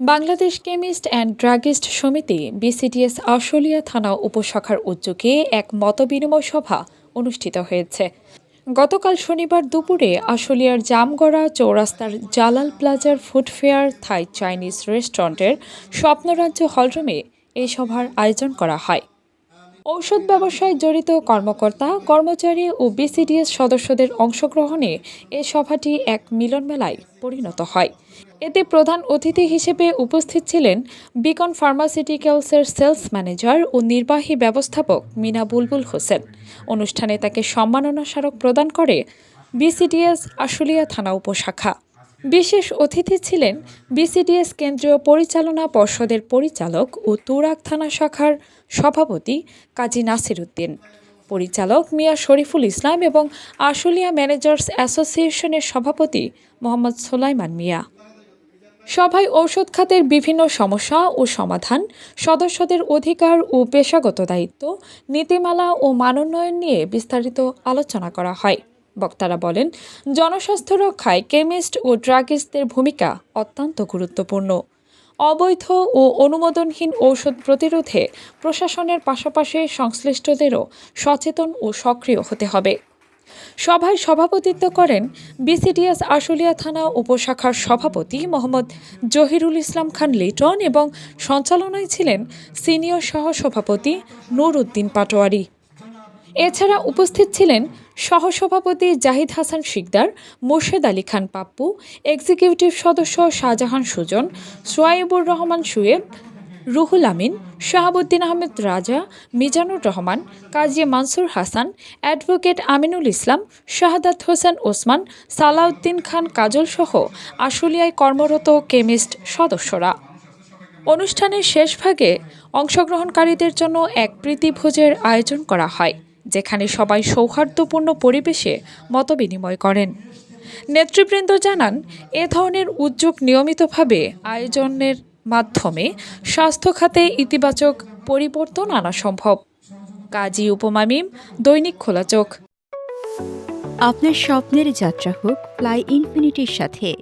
Bangladesh chemist and druggist সমিতি বিসিটিএস আশুলিয়া থানা উপশাখার উদ্যোগে এক মতবিনিময় সভা অনুষ্ঠিত হয়েছে। গতকাল শনিবার দুপুরে আশুলিয়ার জামগড়া চৌরাস্তার জালাল প্লাজার ফুড ফেয়ার থাই চাইনিজ রেস্টুরেন্টের স্বপ্নরাজ্য হলরুমে এই সভার আয়োজন করা হয়। ঔষধ ব্যবসায় জড়িত কর্মকর্তা, কর্মচারী ও বিসিডিএস সদস্যদের অংশগ্রহণে এ সভাটি এক মিলন মেলায় পরিণত হয়। এতে প্রধান অতিথি হিসেবে উপস্থিত ছিলেন বিকন ফার্মাসিউটিক্যালসের সেলস ম্যানেজার ও নির্বাহী ব্যবস্থাপক মিনা বুলবুল হোসেন। অনুষ্ঠানে তাকে সম্মাননা স্মারক প্রদান করে বিসিডিএস আশুলিয়া থানা উপশাখা। বিশেষ অতিথি ছিলেন বিসিডিএস কেন্দ্রীয় পরিচালনা পর্ষদের পরিচালক ও তুরাক থানা শাখার সভাপতি কাজী নাসির উদ্দিন, পরিচালক মিয়া শরীফুল ইসলাম এবং আশুলিয়া ম্যানেজার্স অ্যাসোসিয়েশনের সভাপতি মোহাম্মদ সোলাইমান মিয়া। সভায় ঔষধ খাতের বিভিন্ন সমস্যা ও সমাধান, সদস্যদের অধিকার ও পেশাগত দায়িত্ব, নীতিমালা ও মানোন্নয়ন নিয়ে বিস্তারিত আলোচনা করা হয়। বক্তারা বলেন, জনস্বাস্থ্য রক্ষায় কেমিস্ট ও ড্রাগিস্টদের ভূমিকা অত্যন্ত গুরুত্বপূর্ণ। অবৈধ ও অনুমোদনহীন ঔষধ প্রতিরোধে প্রশাসনের পাশাপাশি সংশ্লিষ্টদেরও সচেতন ও সক্রিয় হতে হবে। সভায় সভাপতিত্ব করেন বিসিডিএস আশুলিয়া থানা উপশাখার সভাপতি মোহাম্মদ জহিরুল ইসলাম খান লিটন এবং সঞ্চালনায় ছিলেন সিনিয়র সহসভাপতি নূর উদ্দিন পাটোয়ারি। এছাড়া উপস্থিত ছিলেন সহসভাপতি জাহিদ হাসান শিকদার, মোর্শেদ আলী খান পাপ্পু, এক্সিকিউটিভ সদস্য শাহজাহান সুজন, সোয়াইবুর রহমান সুয়েব রুহুল আমিন, শাহাবুদ্দিন আহমেদ রাজা, মিজানুর রহমান, কাজী মানসুর হাসান, অ্যাডভোকেট আমিনুল ইসলাম, শাহাদাত হোসেন ওসমান, সালাউদ্দিন খান কাজল সহ আশুলিয়ায় কর্মরত কেমিস্ট সদস্যরা। অনুষ্ঠানের শেষ ভাগে অংশগ্রহণকারীদের জন্য এক প্রীতিভোজের আয়োজন করা হয়। যেখানে সবাই সৌহার্দ্যপূর্ণ পরিবেশে মতবিনিময় করেন। নেতৃবৃন্দ জানান, এ ধরনের উদ্যোগ নিয়মিতভাবে আয়োজনের মাধ্যমে স্বাস্থ্য খাতে ইতিবাচক পরিবর্তন আনা সম্ভব। কাজী উপমামিম দৈনিক খোলা চোখ। আপনার স্বপ্নের যাত্রা হোক, ফ্লাই ইনফিনিটির সাথে